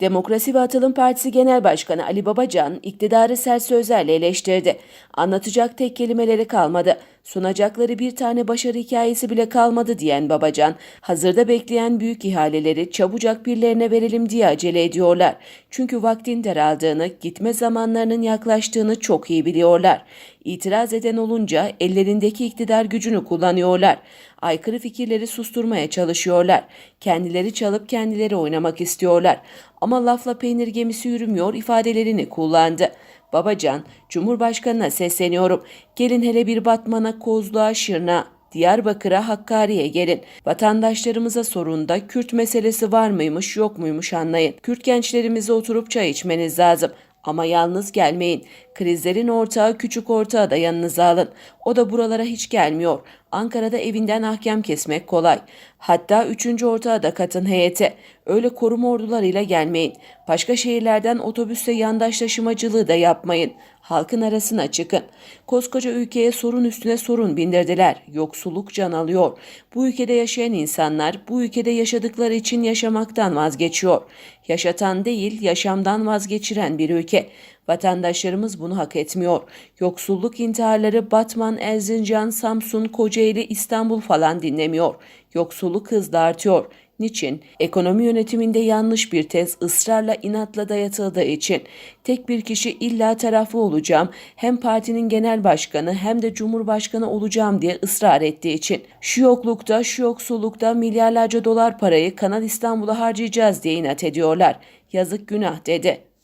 Demokrasi ve Atılım Partisi Genel Başkanı Ali Babacan iktidarı sert sözlerle eleştirdi. Anlatacak tek kelimeleri kalmadı. Sunacakları bir tane başarı hikayesi bile kalmadı diyen Babacan, hazırda bekleyen büyük ihaleleri çabucak birilerine verelim diye acele ediyorlar. Çünkü vaktin daraldığını, gitme zamanlarının yaklaştığını çok iyi biliyorlar. İtiraz eden olunca ellerindeki iktidar gücünü kullanıyorlar. Aykırı fikirleri susturmaya çalışıyorlar. Kendileri çalıp kendileri oynamak istiyorlar. Ama lafla peynir gemisi yürümüyor ifadelerini kullandı. Babacan, Cumhurbaşkanına sesleniyorum. Gelin hele bir Batman'a, Kozluğa, Şırna, Diyarbakır'a, Hakkari'ye gelin. Vatandaşlarımıza sorunda Kürt meselesi var mıymış yok muymuş anlayın. Kürt gençlerimize oturup çay içmeniz lazım. Ama yalnız gelmeyin. Krizlerin ortağı küçük ortağı da yanınıza alın. O da buralara hiç gelmiyor. Ankara'da evinden ahkam kesmek kolay. Hatta üçüncü ortağı da katın heyete. Öyle koruma ordularıyla gelmeyin. Başka şehirlerden otobüste yandaş taşımacılığı da yapmayın. Halkın arasına çıkın. Koskoca ülkeye sorun üstüne sorun bindirdiler. Yoksulluk can alıyor. Bu ülkede yaşayan insanlar bu ülkede yaşadıkları için yaşamaktan vazgeçiyor. Yaşatan değil, yaşamdan vazgeçiren bir ülke. Vatandaşlarımız bunu hak etmiyor. Yoksulluk intiharları Batman, Erzincan, Samsun, Kocaeli, İstanbul falan dinlemiyor. Yoksulluk hızla artıyor. Niçin? Ekonomi yönetiminde yanlış bir tez ısrarla inatla dayatıldığı için. Tek bir kişi illa tarafı olacağım, hem partinin genel başkanı hem de cumhurbaşkanı olacağım diye ısrar ettiği için. Şu yoklukta, şu yoksullukta milyarlarca dolar parayı Kanal İstanbul'a harcayacağız diye inat ediyorlar. Yazık günah dedi.